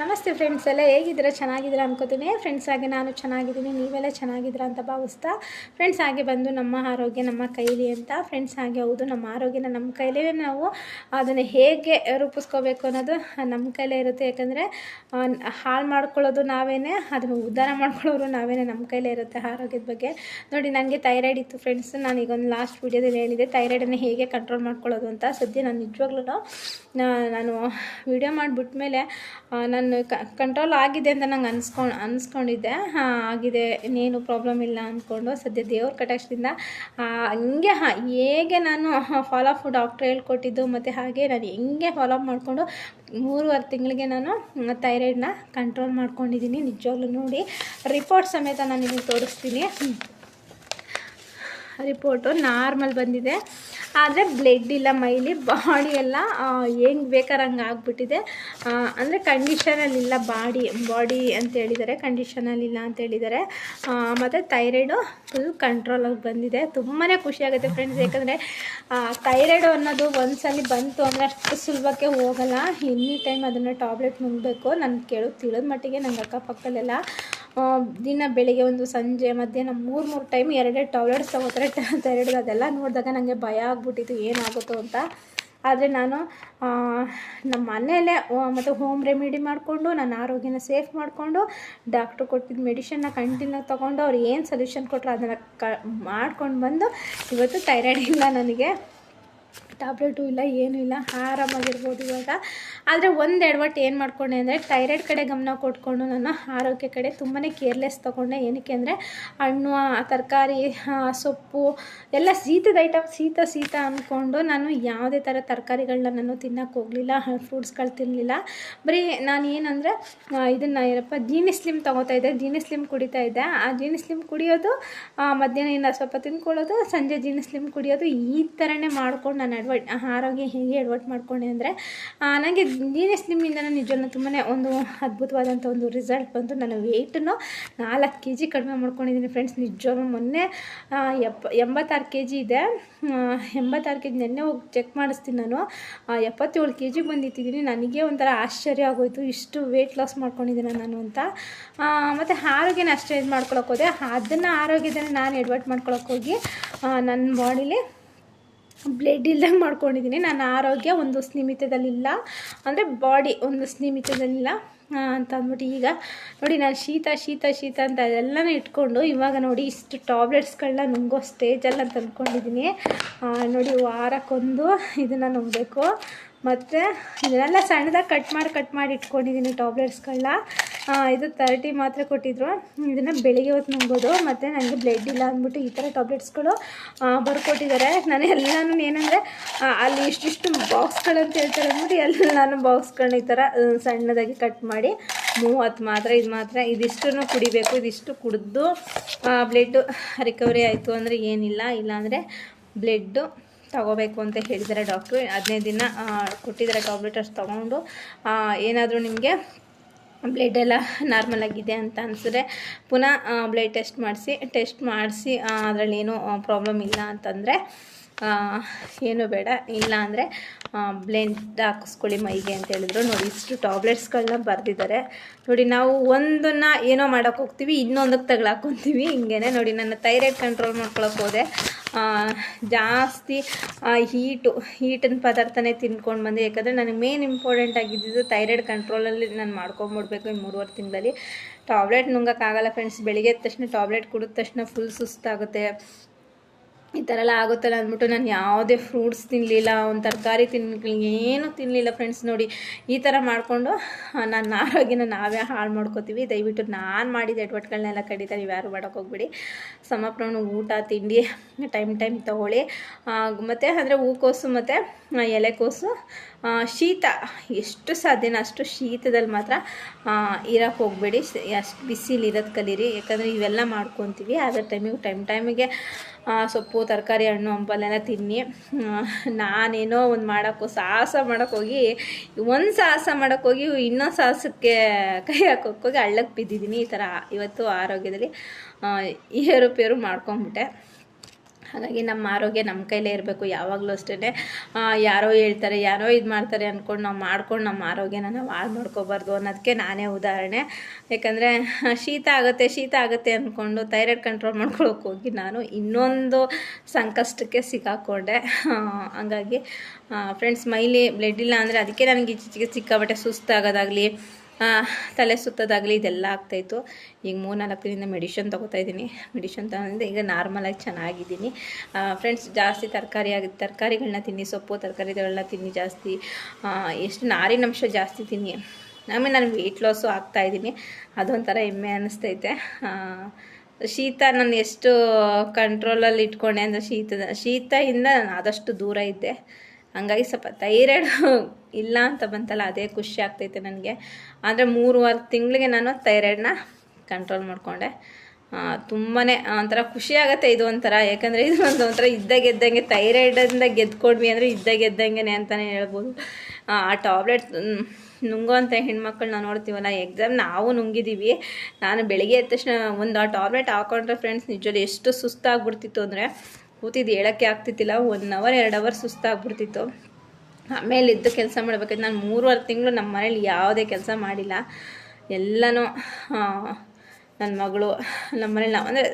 ನಮಸ್ತೆ ಫ್ರೆಂಡ್ಸ್ ಎಲ್ಲ ಹೇಗಿದ್ದೀರಾ? ಚೆನ್ನಾಗಿದ್ದೀರಾ ಅನ್ಕೋತೀನಿ. ಫ್ರೆಂಡ್ಸ್ ಹಾಗೆ ನಾನು ಚೆನ್ನಾಗಿದ್ದೀನಿ, ನೀವೆಲ್ಲ ಚೆನ್ನಾಗಿದ್ದೀರಾ ಅಂತ ಭಾವಿಸ್ತಾ ಫ್ರೆಂಡ್ಸ್ ಹಾಗೆ ಬಂದು ನಮ್ಮ ಆರೋಗ್ಯ ನಮ್ಮ ಕೈಲಿ ಅಂತ ಫ್ರೆಂಡ್ಸ್ ಹಾಗೆ ಹೌದು, ನಮ್ಮ ಆರೋಗ್ಯನ ನಮ್ಮ ಕೈಲೇ ನಾವು ಅದನ್ನು ಹೇಗೆ ರೂಪಿಸ್ಕೋಬೇಕು ಅನ್ನೋದು ನಮ್ಮ ಕೈಲೇ ಇರುತ್ತೆ. ಯಾಕಂದರೆ ಹಾಳು ಮಾಡ್ಕೊಳ್ಳೋದು ನಾವೇನೇ, ಅದನ್ನು ಉದ್ಧಾರ ಮಾಡ್ಕೊಳ್ಳೋರು ನಾವೇನೇ ನಮ್ಮ ಕೈಲೇ ಇರುತ್ತೆ ಆರೋಗ್ಯದ ಬಗ್ಗೆ. ನೋಡಿ ನನಗೆ ಥೈರಾಯ್ಡ್ ಇತ್ತು ಫ್ರೆಂಡ್ಸ್ ನಾನು ಈಗ ಒಂದು ಲಾಸ್ಟ್ ವೀಡಿಯೋದಲ್ಲಿ ಹೇಳಿದೆ ಥೈರಾಯ್ಡನ್ನು ಹೇಗೆ ಕಂಟ್ರೋಲ್ ಮಾಡ್ಕೊಳ್ಳೋದು ಅಂತ. ಸದ್ಯ ನಾನು ನಿಜವಾಗ್ಲೂ ನಾನು ವಿಡಿಯೋ ಮಾಡಿಬಿಟ್ಮೇಲೆ ನಾನು ಕಂಟ್ರೋಲ್ ಆಗಿದೆ ಅಂತ ನಂಗೆ ಅನ್ಸ್ಕೊಂಡು ಅನ್ಸ್ಕೊಂಡಿದ್ದೆ. ಹಾಂ, ಆಗಿದೆ, ಇನ್ನೇನು ಪ್ರಾಬ್ಲಮ್ ಇಲ್ಲ ಅಂದ್ಕೊಂಡು ಸದ್ಯ ದೇವ್ರ ಕಟಾಕ್ಷದಿಂದ ಹಂಗೆ, ಹಾಂ, ಹೇಗೆ ನಾನು ಫಾಲೋ ಅಪ್ ಡಾಕ್ಟ್ರ್ ಹೇಳ್ಕೊಟ್ಟಿದ್ದು ಮತ್ತು ಹಾಗೆ ನಾನು ಹೆಂಗೆ ಫಾಲೋ ಅಪ್ ಮಾಡಿಕೊಂಡು ಮೂರುವರೆ ತಿಂಗಳಿಗೆ ನಾನು ಥೈರಾಯ್ಡನ್ನ ಕಂಟ್ರೋಲ್ ಮಾಡ್ಕೊಂಡಿದ್ದೀನಿ. ನಿಜವಾಗ್ಲೂ ನೋಡಿ ರಿಪೋರ್ಟ್ ಸಮೇತ ನಾನು ನಿಮಗೆ ತೋರಿಸ್ತೀನಿ. ರಿಪೋರ್ಟು ನಾರ್ಮಲ್ ಬಂದಿದೆ. ಆದರೆ ಬ್ಲಡ್ ಇಲ್ಲ, ಮೈಲಿ ಬಾಡಿ ಎಲ್ಲ ಹೆಂಗೆ ಬೇಕಾರಂಗೆ ಆಗ್ಬಿಟ್ಟಿದೆ. ಅಂದರೆ ಕಂಡೀಷನಲ್ಲಿಲ್ಲ ಬಾಡಿ ಬಾಡಿ ಅಂತ ಹೇಳಿದ್ದಾರೆ ಕಂಡೀಷನಲ್ಲಿಲ್ಲ ಅಂತ ಹೇಳಿದ್ದಾರೆ ಮತ್ತು ಥೈರಾಯ್ಡು ಫುಲ್ ಕಂಟ್ರೋಲಾಗಿ ಬಂದಿದೆ. ತುಂಬಾ ಖುಷಿಯಾಗುತ್ತೆ ಫ್ರೆಂಡ್ಸ್ ಯಾಕಂದರೆ ಥೈರಾಯ್ಡು ಅನ್ನೋದು ಒಂದ್ಸಲಿ ಬಂತು ಅಂದರೆ ಅಷ್ಟು ಸುಲಭಕ್ಕೆ ಹೋಗಲ್ಲ. ಎನಿ ಟೈಮ್ ಅದನ್ನು ಟ್ಯಾಬ್ಲೆಟ್ ನುಂಗಬೇಕು. ನಾನು ಕೇಳೋದು ತಿಳಿದ ಮಟ್ಟಿಗೆ, ನಂಗೆ ಅಕ್ಕಪಕ್ಕದಲ್ಲೆಲ್ಲ ದಿನ ಬೆಳಿಗ್ಗೆ ಒಂದು ಸಂಜೆ, ಮಧ್ಯಾಹ್ನ ಮೂರು ಮೂರು ಟೈಮ್ ಎರಡೆರಡು ಟಾಬ್ಲೆಟ್ಸ್ ತೊಗೋತಾರೆ ಹೇಳಿದ್ರು ಅದೆಲ್ಲ ನೋಡಿದಾಗ ನನಗೆ ಭಯ ಆಗ್ಬಿಟ್ಟಿತ್ತು, ಏನಾಗುತ್ತೋ ಅಂತ. ಆದರೆ ನಾನು ನಮ್ಮ ಮನೆಯಲ್ಲೇ ಮತ್ತು ಹೋಮ್ ರೆಮಿಡಿ ಮಾಡಿಕೊಂಡು, ನನ್ನ ಆರೋಗ್ಯನ ಸೇಫ್ ಮಾಡಿಕೊಂಡು ಡಾಕ್ಟ್ರು ಕೊಟ್ಟಿದ್ದ ಮೆಡಿಷನ್ನ ಕಂಟಿನ್ಯೂ ತೊಗೊಂಡು ಅವ್ರು ಏನು ಸೊಲ್ಯೂಷನ್ ಕೊಟ್ಟರು ಅದನ್ನು ಕ, ಮಾಡ್ಕೊಂಡು ಬಂದು, ಇವತ್ತು ಥೈರಾಯ್ಡ್ ಇಲ್ಲ ನನಗೆ ಟ್ಯಾಬ್ಲೆಟು ಇಲ್ಲ, ಏನೂ ಇಲ್ಲ, ಆರಾಮಾಗಿರ್ಬೋದು ಇವಾಗ. ಆದರೆ ಒಂದು ಎಡವಟ್ಟು ಏನು ಮಾಡಿಕೊಂಡೆ ಅಂದರೆ ಥೈರಾಯ್ಡ್ ಕಡೆ ಗಮನ ಕೊಟ್ಕೊಂಡು ನಾನು ಆರೋಗ್ಯ ಕಡೆ ತುಂಬಾ ಕೇರ್ಲೆಸ್ ತೊಗೊಂಡೆ. ಏನಕ್ಕೆ ಅಂದರೆ ಹಣ್ಣು, ತರಕಾರಿ ಸೊಪ್ಪು, ಎಲ್ಲ ಸೀತದ ಐಟಮ್ ಶೀತ ಸೀತ ಅಂದ್ಕೊಂಡು ನಾನು ಯಾವುದೇ ಥರ ತರಕಾರಿಗಳನ್ನ ನಾನು ತಿನ್ನೋಕೆ ಹೋಗಲಿಲ್ಲ ಫ್ರೂಟ್ಸ್ಗಳು ತಿನ್ನಲಿಲ್ಲ ಬರೀ ನಾನು ಏನಂದರೆ ಇದನ್ನು ಏನಪ್ಪ ಜೀನಿ ಸ್ಲಿಮ್ ತೊಗೋತಾ ಇದ್ದೆ. ಜೀನಿ ಸ್ಲಿಮ್ ಕುಡಿತಾ ಇದ್ದೆ. ಆ ಜೀನಿ ಸ್ಲಿಮ್ ಕುಡಿಯೋದು ಮಧ್ಯಾಹ್ನ ಸ್ವಲ್ಪ ತಿನ್ಕೊಳ್ಳೋದು, ಸಂಜೆ ಜೀನಿ ಸ್ಲಿಮ್ ಕುಡಿಯೋದು ಈ ಥರನೇ ಮಾಡ್ಕೊಂಡು ನಾನು ಅಡ್ವೈಟ್ ಆರೋಗ್ಯ ಹೇಗೆ ಎಡ್ವರ್ಟ್ ಮಾಡ್ಕೊಂಡೆ ಅಂದರೆ ನನಗೆ ನೀನೇ ಸ್ಲಿಮ್ಮಿಂದ ನಾನು ನಿಜವೂ ತುಂಬಾ ಒಂದು ಅದ್ಭುತವಾದಂಥ ಒಂದು ರಿಸಲ್ಟ್ ಬಂತು. ನನ್ನ ವೆಯ್ಟನ್ನು ನಾಲ್ಕು ಕೆ ಜಿ ಕಡಿಮೆ ಮಾಡ್ಕೊಂಡಿದ್ದೀನಿ ಫ್ರೆಂಡ್ಸ್ ನಿಜವಾಗ್ಲೂ ಮೊನ್ನೆ ಎಪ್ಪ ಎಂಬತ್ತಾರು ಕೆ ಜಿ ಇದೆ ಎಂಬತ್ತಾರು ಕೆ ಜಿ ನೆನ್ನೆ ಹೋಗಿ ಚೆಕ್ ಮಾಡಿಸ್ತೀನಿ ನಾನು. ಎಪ್ಪತ್ತೇಳು ಕೆ ಜಿಗೆ ಬಂದಿದ್ದೀನಿ ನನಗೆ ಒಂಥರ ಆಶ್ಚರ್ಯ ಆಗೋಯಿತು. ಇಷ್ಟು ವೆಯ್ಟ್ ಲಾಸ್ ಮಾಡ್ಕೊಂಡಿದ್ದೀನಿ ನಾನು ಅಂತ. ಮತ್ತು ಆರೋಗ್ಯನ ಅಷ್ಟೇ ಇದು ಮಾಡ್ಕೊಳಕ್ಕೆ ಹೋದೆ. ಅದನ್ನು ಆರೋಗ್ಯದಲ್ಲಿ ನಾನು ಎಡ್ವರ್ಟ್ ಮಾಡ್ಕೊಳಕ್ಕೆ ಹೋಗಿ ನನ್ನ ಬಾಡಿಲಿ ಬ್ಲಡ್ ಇಲ್ದಂಗೆ ಮಾಡ್ಕೊಂಡಿದ್ದೀನಿ ನನ್ನ ಆರೋಗ್ಯ ಒಂದು ಸ್ನಿಮಿತದಲ್ಲಿಲ್ಲ ಅಂದರೆ ಬಾಡಿ ಒಂದು ಸ್ನಿಮಿತದಲ್ಲಿಲ್ಲ ಅಂತ ಅಂದ್ಬಿಟ್ಟು ಈಗ ನೋಡಿ ನಾನು ಶೀತ ಶೀತ ಶೀತ ಅಂತ ಅದೆಲ್ಲನೂ ಇಟ್ಕೊಂಡು ಇವಾಗ ನೋಡಿ ಇಷ್ಟು ಟಾಬ್ಲೆಟ್ಸ್ಗಳನ್ನ ನುಂಗೋ ಸ್ಟೇಜಲ್ಲಿ ಅಂತ ಅಂದ್ಕೊಂಡಿದ್ದೀನಿ ನೋಡಿ ವಾರಕ್ಕೊಂದು ಇದನ್ನು ನುಂಗಬೇಕು. ಮತ್ತು ಇದನ್ನೆಲ್ಲ ಸಣ್ಣದಾಗಿ ಕಟ್ ಮಾಡಿ ಕಟ್ ಮಾಡಿ ಇಟ್ಕೊಂಡಿದ್ದೀನಿ ಟಾಬ್ಲೆಟ್ಸ್ಗಳನ್ನ ಇದು ತರ್ಟಿ ಮಾತ್ರ ಕೊಟ್ಟಿದ್ರು. ಇದನ್ನು ಬೆಳಿಗ್ಗೆ ಹೊತ್ತು ನುಂಬೋದು ಮತ್ತು ನನಗೆ ಬ್ಲಡ್ ಇಲ್ಲ ಅಂದ್ಬಿಟ್ಟು ಈ ಥರ ಟ್ಯಾಬ್ಲೆಟ್ಸ್ಗಳು ಬರ್ಕೊಟ್ಟಿದ್ದಾರೆ. ನಾನು ಎಲ್ಲನೂ ಏನಂದರೆ ಅಲ್ಲಿ ಇಷ್ಟಿಷ್ಟು ಬಾಕ್ಸ್ಗಳಂತ ಹೇಳ್ತಾರೆ ಅಂದ್ಬಿಟ್ಟು ಎಲ್ಲನೂ ಬಾಕ್ಸ್ಗಳನ್ನ ಈ ಥರ ಸಣ್ಣದಾಗಿ ಕಟ್ ಮಾಡಿ, ಮೂವತ್ತು ಮಾತ್ರ, ಇದು ಮಾತ್ರ, ಇದಿಷ್ಟನ್ನು ಕುಡಿಬೇಕು. ಇದಿಷ್ಟು ಕುಡಿದು ಬ್ಲಡ್ಡು ರಿಕವರಿ ಆಯಿತು ಅಂದರೆ ಏನಿಲ್ಲ. ಇಲ್ಲಾಂದರೆ ಬ್ಲಡ್ಡು ತಗೋಬೇಕು ಅಂತ ಹೇಳಿದ್ದಾರೆ ಡಾಕ್ಟ್ರು ಹದಿನೈದು ದಿನ ಕೊಟ್ಟಿದ್ದಾರೆ ಟ್ಯಾಬ್ಲೆಟ್ ಅಷ್ಟು ತೊಗೊಂಡು. ಏನಾದರೂ ನಿಮಗೆ ಬ್ಲಡ್ ಎಲ್ಲ ನಾರ್ಮಲ್ ಆಗಿದೆ ಅಂತ ಅನಿಸಿದ್ರೆ ಪುನಃ ಬ್ಲಡ್ ಟೆಸ್ಟ್ ಮಾಡಿಸಿ ಟೆಸ್ಟ್ ಮಾಡಿಸಿ ಅದರಲ್ಲಿ ಏನೂ ಪ್ರಾಬ್ಲಮ್ ಇಲ್ಲ ಅಂತಂದರೆ ಏನು ಬೇಡ. ಇಲ್ಲ ಅಂದರೆ ಬ್ಲೆಂಡ್ ಹಾಕಿಸ್ಕೊಳ್ಳಿ ಮೈಗೆ ಅಂತ ಹೇಳಿದ್ರು. ನೋಡಿ, ಇಷ್ಟು ಟ್ಯಾಬ್ಲೆಟ್ಸ್ಗಳನ್ನ ಬರೆದಿದ್ದಾರೆ. ನೋಡಿ, ನಾವು ಒಂದನ್ನು ಏನೋ ಮಾಡೋಕ್ಕೆ ಹೋಗ್ತೀವಿ ಇನ್ನೊಂದಕ್ಕೆ ತಗ್ಲಾಕೊತೀವಿ. ಹಿಂಗೇನೆ ನೋಡಿ, ನನ್ನ ಥೈರಾಯ್ಡ್ ಕಂಟ್ರೋಲ್ ಮಾಡ್ಕೊಳಕ್ಕೆ ಹೋದೆ. ಜಾಸ್ತಿ ಹೀಟು ಹೀಟಿನ ಪದಾರ್ಥನೇ ತಿನ್ಕೊಂಡು ಬಂದೆ. ಯಾಕಂದರೆ ನನಗೆ ಮೇನ್ ಇಂಪಾರ್ಟೆಂಟ್ ಆಗಿದ್ದು ಥೈರಾಯ್ಡ್ ಕಂಟ್ರೋಲಲ್ಲಿ ನಾನು ಮಾಡ್ಕೊಂಬಿಡ್ಬೇಕು ಈ ಮೂರುವರೆ ತಿಂಗಳಲ್ಲಿ. ಟಾಬ್ಲೆಟ್ ನುಂಗಕ್ಕಾಗಲ್ಲ ಫ್ರೆಂಡ್ಸ್ ಬೆಳಿಗ್ಗೆ ಎದ್ದ ತಕ್ಷಣ ಟಾಬ್ಲೆಟ್ ಕುಡಿದ ತಕ್ಷಣ ಫುಲ್ ಸುಸ್ತಾಗುತ್ತೆ. ಈ ಥರ ಎಲ್ಲ ಆಗುತ್ತಲ್ಲ ಅಂದ್ಬಿಟ್ಟು ನಾನು ಯಾವುದೇ ಫ್ರೂಟ್ಸ್ ತಿನ್ನಲಿಲ್ಲ ಒಂದು ತರಕಾರಿ ತಿನ್ನಲಿಲ್ಲ ಏನೂ ತಿನ್ನಲಿಲ್ಲ ಫ್ರೆಂಡ್ಸ್ ನೋಡಿ. ಈ ಥರ ಮಾಡಿಕೊಂಡು ನನ್ನ ಆರೋಗ್ಯನ ನಾವೇ ಹಾಳು ಮಾಡ್ಕೋತೀವಿ. ದಯವಿಟ್ಟು ನಾನು ಮಾಡಿದ ಎಡ್ವಟ್ಗಳನ್ನೆಲ್ಲ ಕಡಿತ ನೀವು ಯಾರು ಮಾಡೋಕೆ ಹೋಗ್ಬಿಡಿ. ಸಮಪ್ರಮಾಣ ಊಟ, ತಿಂಡಿ ಟೈಮ್ ಟೈಮ್ ತೊಗೊಳ್ಳಿ. ಮತ್ತು ಅಂದರೆ ಹೂಕೋಸು ಮತ್ತು ಎಲೆಕೋಸು ಶೀತ. ಎಷ್ಟು ಸಾಧ್ಯನ ಅಷ್ಟು ಶೀತದಲ್ಲಿ ಮಾತ್ರ ಇರೋಕ್ಕೆ ಹೋಗಬೇಡಿ. ಅಷ್ಟು ಬಿಸಿಲು ಇರೋದು ಕಲೀರಿ. ಯಾಕಂದರೆ ಇವೆಲ್ಲ ಮಾಡ್ಕೊತೀವಿ. ಆದರೆ ಟೈಮಿಗೆ ಟೈಮ್, ಟೈಮಿಗೆ ಸೊಪ್ಪು, ತರಕಾರಿ, ಹಣ್ಣು ಹಂಪಲೆಲ್ಲ ತಿನ್ನಿ. ನಾನೇನೋ ಒಂದು ಮಾಡೋಕ್ಕೋ, ಸಾಹಸ ಮಾಡೋಕ್ಕೋಗಿ ಒಂದು ಸಾಹಸ ಮಾಡೋಕ್ಕೋಗಿ ಇನ್ನೊಂದು ಸಾಹಸಕ್ಕೆ ಕೈ ಹಾಕೋಕ್ಕೋಗಿ ಹಳ್ಳಕ್ಕೆ ಬಿದ್ದಿದ್ದೀನಿ ಈ ಥರ ಇವತ್ತು ಆರೋಗ್ಯದಲ್ಲಿ ಏರುಪೇರು ಮಾಡ್ಕೊಂಬಿಟ್ಟೆ. ಹಾಗಾಗಿ ನಮ್ಮ ಆರೋಗ್ಯ ನಮ್ಮ ಕೈಲೇ ಇರಬೇಕು, ಯಾವಾಗಲೂ ಅಷ್ಟೇ ಯಾರೋ ಹೇಳ್ತಾರೆ, ಯಾರೋ ಇದು ಮಾಡ್ತಾರೆ ಅಂದ್ಕೊಂಡು ನಾವು ಮಾಡ್ಕೊಂಡು ನಮ್ಮ ಆರೋಗ್ಯನ ನಾವು ಹಾಳು ಮಾಡ್ಕೋಬಾರ್ದು ಅನ್ನೋದಕ್ಕೆ ನಾನೇ ಉದಾಹರಣೆ. ಯಾಕಂದರೆ ಶೀತ ಆಗುತ್ತೆ ಶೀತ ಆಗುತ್ತೆ ಅಂದ್ಕೊಂಡು ಥೈರಾಯ್ಡ್ ಕಂಟ್ರೋಲ್ ಮಾಡ್ಕೊಳಕ್ಕೆ ಹೋಗಿ ನಾನು ಇನ್ನೊಂದು ಸಂಕಷ್ಟಕ್ಕೆ ಸಿಕ್ಕಾಕ್ಕೊಂಡೆ ಹಾಗಾಗಿ ಫ್ರೆಂಡ್ಸ್ ಮೈಲಿ ಬ್ಲಡ್ ಇಲ್ಲ ಅಂದರೆ ಅದಕ್ಕೆ ನನಗೆ ಇತ್ತೀಚೆಗೆ ಸಿಕ್ಕಾಬಟ್ಟೆ ಸುಸ್ತಾಗೋದಾಗಲಿ ತಲೆ ಸುತ್ತೋದಾಗಲಿ ಇದೆಲ್ಲ ಆಗ್ತಾಯಿತ್ತು. ಈಗ ಮೂರು ನಾಲ್ಕು ದಿನದಿಂದ ಮೆಡಿಷನ್ ತೊಗೋತಾ ಇದ್ದೀನಿ. ಮೆಡಿಷನ್ ತಗೊಂಡಿದ್ದೆ ಈಗ ನಾರ್ಮಲಾಗಿ ಚೆನ್ನಾಗಿದ್ದೀನಿ. ಫ್ರೆಂಡ್ಸ್, ಜಾಸ್ತಿ ತರಕಾರಿ ಆಗಿ ತರಕಾರಿಗಳನ್ನ ತಿನ್ನಿ, ಸೊಪ್ಪು ತರಕಾರಿಗಳನ್ನ ತಿನ್ನಿ ಜಾಸ್ತಿ. ಎಷ್ಟು ನಾರಿನಂಶ ಜಾಸ್ತಿ ತಿನ್ನಿ. ಆಮೇಲೆ ನಾನು ವೆಯ್ಟ್ ಲಾಸು ಆಗ್ತಾಯಿದ್ದೀನಿ ಅದೊಂಥರ ಹೆಮ್ಮೆ ಅನ್ನಿಸ್ತೈತೆ ಶೀತ ನಾನು ಎಷ್ಟು ಕಂಟ್ರೋಲಲ್ಲಿ ಇಟ್ಕೊಂಡೆ ಅಂದರೆ ಶೀತದ, ಶೀತದಿಂದ ನಾನು ಆದಷ್ಟು ದೂರ ಇದ್ದೆ. ಹಂಗಾಗಿ ಸ್ವಲ್ಪ ಥೈರಾಯ್ಡ್ ಇಲ್ಲ ಅಂತ ಬಂತಲ್ಲ, ಅದೇ ಖುಷಿ ಆಗ್ತೈತೆ ನನಗೆ. ಆದರೆ ಮೂರುವರೆ ತಿಂಗಳಿಗೆ ನಾನು ಥೈರಾಯ್ಡನ್ನ ಕಂಟ್ರೋಲ್ ಮಾಡಿಕೊಂಡೆ. ತುಂಬಾ ಒಂಥರ ಖುಷಿ ಆಗುತ್ತೆ ಇದು ಒಂಥರ. ಯಾಕಂದರೆ ಇದು ಒಂದು ಒಂಥರ ಇದ್ದ ಗೆದ್ದಂಗೆ ಥೈರಾಯ್ಡಿಂದ ಗೆದ್ಕೊಡ್ವಿ ಅಂದರೆ ಇದ್ದ ಗೆದ್ದಂಗೆ ಅಂತಲೇ ಹೇಳ್ಬೋದು. ಆ ಟಾಬ್ಲೆಟ್ ಹೆಣ್ಮಕ್ಳು ನಾವು ನೋಡ್ತೀವಲ್ಲ ಎಕ್ಸಾಮ್ ನಾವು ನುಂಗಿದ್ದೀವಿ ನಾನು ಬೆಳಿಗ್ಗೆ ಎದ್ದ ತಕ್ಷಣ ಒಂದು ಆ ಟಾಬ್ಲೆಟ್ ಹಾಕೊಂಡ್ರೆ ಫ್ರೆಂಡ್ಸ್ ನಿಜವಲ್ಲಿ ಎಷ್ಟು ಸುಸ್ತಾಗ್ಬಿಡ್ತಿತ್ತು ಅಂದರೆ ಕೂತಿದ್ದು, ಹೇಳೋಕ್ಕೆ ಆಗ್ತಿತ್ತಿಲ್ಲ ಒನ್ ಅವರ್ ಎರಡು ಅವರ್ ಸುಸ್ತಾಗ್ಬಿಡ್ತಿತ್ತು. ಆಮೇಲೆ ಇದ್ದು ಕೆಲಸ ಮಾಡ್ಬೇಕಾಯ್ತು. ನಾನು ಮೂರುವರೆ ತಿಂಗಳು ನಮ್ಮ ಮನೇಲಿ ಯಾವುದೇ ಕೆಲಸ ಮಾಡಿಲ್ಲ. ಎಲ್ಲನೂ ನನ್ನ ಮಗಳು ನಮ್ಮ ಮನೇಲಿ ನಾವು, ಅಂದರೆ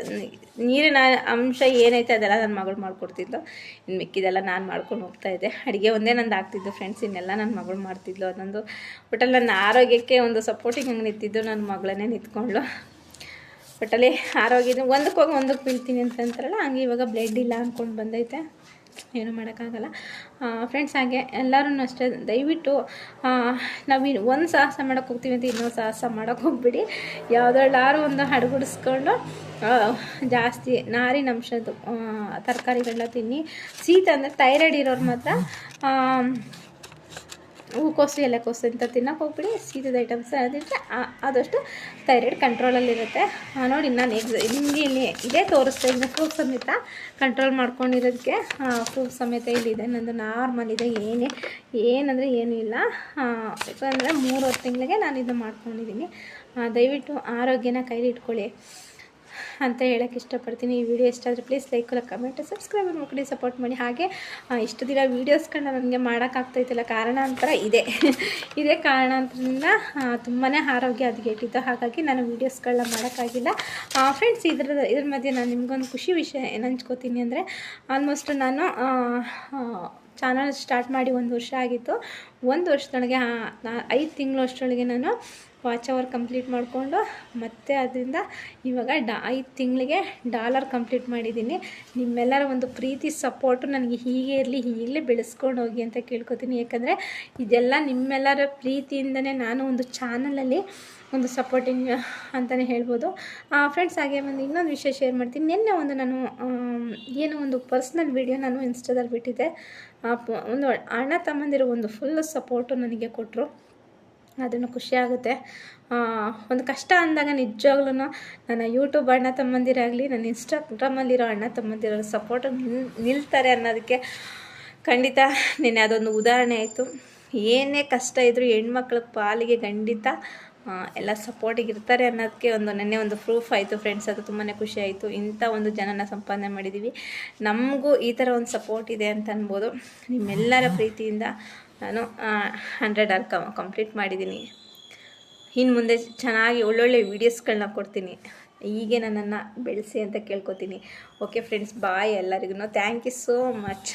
ನೀರಿನ ಅಂಶ ಏನೈತೆ ಅದೆಲ್ಲ ನನ್ನ ಮಗಳು ಮಾಡಿಕೊಡ್ತಿದ್ಲು. ಇನ್ನು ಮಿಕ್ಕಿದೆಲ್ಲ ನಾನು ಮಾಡ್ಕೊಂಡು ಹೋಗ್ತಾ ಇದ್ದೆ. ಅಡುಗೆ ಒಂದೇ ನಂದು ಆಗ್ತಿದ್ದು ಫ್ರೆಂಡ್ಸ್ ಇನ್ನೆಲ್ಲ ನನ್ನ ಮಗಳು ಮಾಡ್ತಿದ್ಲು ಅದೊಂದು ಒಟ್ಟಲ್ಲಿ ನನ್ನ ಆರೋಗ್ಯಕ್ಕೆ ಒಂದು ಸಪೋರ್ಟಿಂಗ್ ಹಂಗೆ ನಿಂತಿದ್ದು ನನ್ನ ಮಗಳನ್ನೇ ನಿಂತ್ಕೊಂಡ್ಳು. ಒಟ್ಟಲ್ಲಿ ಆರೋಗ್ಯದ ಒಂದಕ್ಕೆ ಹೋಗಿ ಒಂದಕ್ಕೆ ಬೀಳ್ತೀನಿ ಅಂತಂತಾರಲ್ಲ ಹಂಗೆ ಇವಾಗ ಬ್ಲಡ್ ಇಲ್ಲ ಅಂದ್ಕೊಂಡು ಬಂದೈತೆ. ಏನು ಮಾಡೋಕ್ಕಾಗಲ್ಲ. ಫ್ರೆಂಡ್ಸ್ ಹಾಗೆ ಎಲ್ಲರೂ ಅಷ್ಟೇ, ದಯವಿಟ್ಟು ನಾವು ಇನ್ನು ಒಂದು ಸಾಹಸ ಮಾಡೋಕ್ಕೆ ಹೋಗ್ತೀವಿ ಅಂತ ಇನ್ನೊಂದು ಸಾಹಸ ಮಾಡೋಕ್ಕೆ ಹೋಗ್ಬಿಡಿ. ಯಾವುದ್ರಲ್ಲಾರು ಒಂದು ಹಡಗುಡಿಸ್ಕೊಂಡು ಜಾಸ್ತಿ ನಾರಿನಂಶದ್ದು ತರಕಾರಿಗಳನ್ನ ತಿನ್ನಿ. ಶೀತ ಅಂದರೆ ಥೈರಾಯ್ಡ್ ಇರೋರು ಮಾತ್ರ ಹೂಕೋಸು ಎಲೆಕೋಸು ಅಂತ ತಿನ್ನೋಕೆ ಹೋಗ್ಬಿಡಿ ಸೀದದ ಐಟಮ್ಸ್ ಅದಿದ್ರೆ ಆದಷ್ಟು ಥೈರಾಯ್ಡ್ ಕಂಟ್ರೋಲಲ್ಲಿರುತ್ತೆ ನೋಡಿ ನಾನು ಎಕ್ಸ್ ನಿಮಗೆ ಇಲ್ಲಿ ಇದೇ ತೋರಿಸ್ತಾ ಇದ್ದೀನಿ ಫ್ರೂಟ್ ಸಮೇತ ಕಂಟ್ರೋಲ್ ಮಾಡ್ಕೊಂಡಿರೋದಕ್ಕೆ ಫ್ರೂಟ್ ಸಮೇತ ಇಲ್ಲಿದೆ ನಂದು ನಾರ್ಮಲ್ ಇದೆ, ಏನೇ, ಏನಂದರೆ ಏನೂ ಇಲ್ಲ. ಯಾಕಂದರೆ ಮೂರುವರೆ ತಿಂಗಳಿಗೆ ನಾನು ಇದು ಮಾಡ್ಕೊಂಡಿದ್ದೀನಿ. ದಯವಿಟ್ಟು ಆರೋಗ್ಯನ ಕೈಲಿ ಇಟ್ಕೊಳ್ಳಿ. ಅಂತ ಹೇಳೋಕ್ಕೆ ಇಷ್ಟಪಡ್ತೀನಿ. ಈ ವಿಡಿಯೋ ಇಷ್ಟ ಆದರೆ ಪ್ಲೀಸ್ ಲೈಕ್ ಕಮೆಂಟ್ ಸಬ್ಸ್ಕ್ರೈಬ್ ಮಾಡ್ಕೊಂಡು ಸಪೋರ್ಟ್ ಮಾಡಿ. ಹಾಗೆ ಇಷ್ಟು ದಿನ ವೀಡಿಯೋಸ್ಗಳನ್ನ ನನಗೆ ಮಾಡೋಕ್ಕಾಗ್ತಾಯಿತ್ತಿಲ್ಲ ಕಾರಣಾಂತರ ಇದೆ. ಇದೇ ಕಾರಣಾಂತರದಿಂದ ತುಂಬಾ ಆರೋಗ್ಯ ಅದಗೆಟ್ಟಿತ್ತು ಹಾಗಾಗಿ ನಾನು ವೀಡಿಯೋಸ್ಗಳನ್ನ ಮಾಡೋಕ್ಕಾಗಿಲ್ಲ ಫ್ರೆಂಡ್ಸ್ ಇದ್ರ ಇದ್ರ ಮಧ್ಯೆ ನಾನು ನಿಮಗೊಂದು ಖುಷಿ ವಿಷಯ ಏನು ಹಂಚ್ಕೋತೀನಿ ಅಂದರೆ ಆಲ್ಮೋಸ್ಟ್ ನಾನು ಚಾನಲ್ ಸ್ಟಾರ್ಟ್ ಮಾಡಿ ಒಂದು ವರ್ಷ ಆಗಿತ್ತು. ಒಂದು ವರ್ಷದೊಳಗೆ ಐದು ತಿಂಗಳು ಅಷ್ಟರೊಳಗೆ ನಾನು ವಾಚ್ ಅವರ್ ಕಂಪ್ಲೀಟ್ ಮಾಡಿಕೊಂಡು ಮತ್ತೆ ಅದರಿಂದ ಇವಾಗ ಡಾ ಐದು ತಿಂಗಳಿಗೆ ಡಾಲರ್ ಕಂಪ್ಲೀಟ್ ಮಾಡಿದ್ದೀನಿ. ನಿಮ್ಮೆಲ್ಲರ ಒಂದು ಪ್ರೀತಿ ಸಪೋರ್ಟು ನನಗೆ ಹೀಗೆ ಇರಲಿ ಹೀಗಲೇ ಬೆಳೆಸ್ಕೊಂಡು ಹೋಗಿ ಅಂತ ಕೇಳ್ಕೊತೀನಿ. ಯಾಕಂದರೆ ಇದೆಲ್ಲ ನಿಮ್ಮೆಲ್ಲರ ಪ್ರೀತಿಯಿಂದನೇ ನಾನು ಒಂದು ಚಾನಲಲ್ಲಿ ಒಂದು ಸಪೋರ್ಟಿಂಗ್ ಅಂತಲೇ ಹೇಳ್ಬೋದು. ಫ್ರೆಂಡ್ಸ್ ಹಾಗೆ ಒಂದು ಇನ್ನೊಂದು ವಿಷಯ ಶೇರ್ ಮಾಡ್ತೀನಿ. ನಿನ್ನೆ ಒಂದು ನಾನು ಏನೋ ಒಂದು ಪರ್ಸ್ನಲ್ ವಿಡಿಯೋ ನಾನು ಇನ್ಸ್ಟಾದಲ್ಲಿ ಬಿಟ್ಟಿದ್ದೆ. ಒಂದು ಅಣ್ಣ ತಮ್ಮಂದಿರು ಒಂದು ಫುಲ್ ಸಪೋರ್ಟು ನನಗೆ ಕೊಟ್ಟರು ಅದನ್ನು ಖುಷಿಯಾಗುತ್ತೆ ಒಂದು ಕಷ್ಟ ಅಂದಾಗ ನಿಜವಾಗ್ಲೂ ನನ್ನ ಯೂಟ್ಯೂಬ್ ಅಣ್ಣ ತಮ್ಮಂದಿರಾಗಲಿ ನನ್ನ ಇನ್ಸ್ಟಾಗ್ರಾಮಲ್ಲಿರೋ ಅಣ್ಣ ತಮ್ಮಂದಿರೋ ಸಪೋರ್ಟ್ ನಿಲ್, ನಿಲ್ತಾರೆ ಅನ್ನೋದಕ್ಕೆ ಖಂಡಿತ ನಿನ್ನೆ ಅದೊಂದು ಉದಾಹರಣೆ ಆಯಿತು. ಏನೇ ಕಷ್ಟ ಇದ್ದರೂ ಹೆಣ್ಮಕ್ಳ ಪಾಲಿಗೆ ಖಂಡಿತ ಎಲ್ಲ ಸಪೋರ್ಟಿಗೆ ಇರ್ತಾರೆ ಅನ್ನೋದಕ್ಕೆ ಒಂದು ನೆನ್ನೆ ಒಂದು ಪ್ರೂಫ್ ಆಯಿತು ಫ್ರೆಂಡ್ಸ್ ಅದು ತುಂಬಾ ಖುಷಿ ಆಯಿತು. ಇಂಥ ಒಂದು ಜನನ ಸಂಪಾದನೆ ಮಾಡಿದ್ದೀವಿ ನಮಗೂ ಈ ಥರ ಒಂದು ಸಪೋರ್ಟ್ ಇದೆ ಅಂತ ಅನ್ಬೋದು. ನಿಮ್ಮೆಲ್ಲರ ಪ್ರೀತಿಯಿಂದ ನಾನು ಹಂಡ್ರೆಡ್ ಆರ್ ಕಂಪ್ಲೀಟ್ ಮಾಡಿದ್ದೀನಿ ಇನ್ನು ಮುಂದೆ ಚೆನ್ನಾಗಿ ಒಳ್ಳೊಳ್ಳೆ ವೀಡಿಯೋಸ್ಗಳನ್ನ ಕೊಡ್ತೀನಿ. ಹೀಗೆ ನನ್ನನ್ನು ಬೆಳೆಸಿ ಅಂತ ಕೇಳ್ಕೊತೀನಿ. ಓಕೆ ಫ್ರೆಂಡ್ಸ್ ಬಾಯ್ ಎಲ್ಲರಿಗೂ. Thank you so much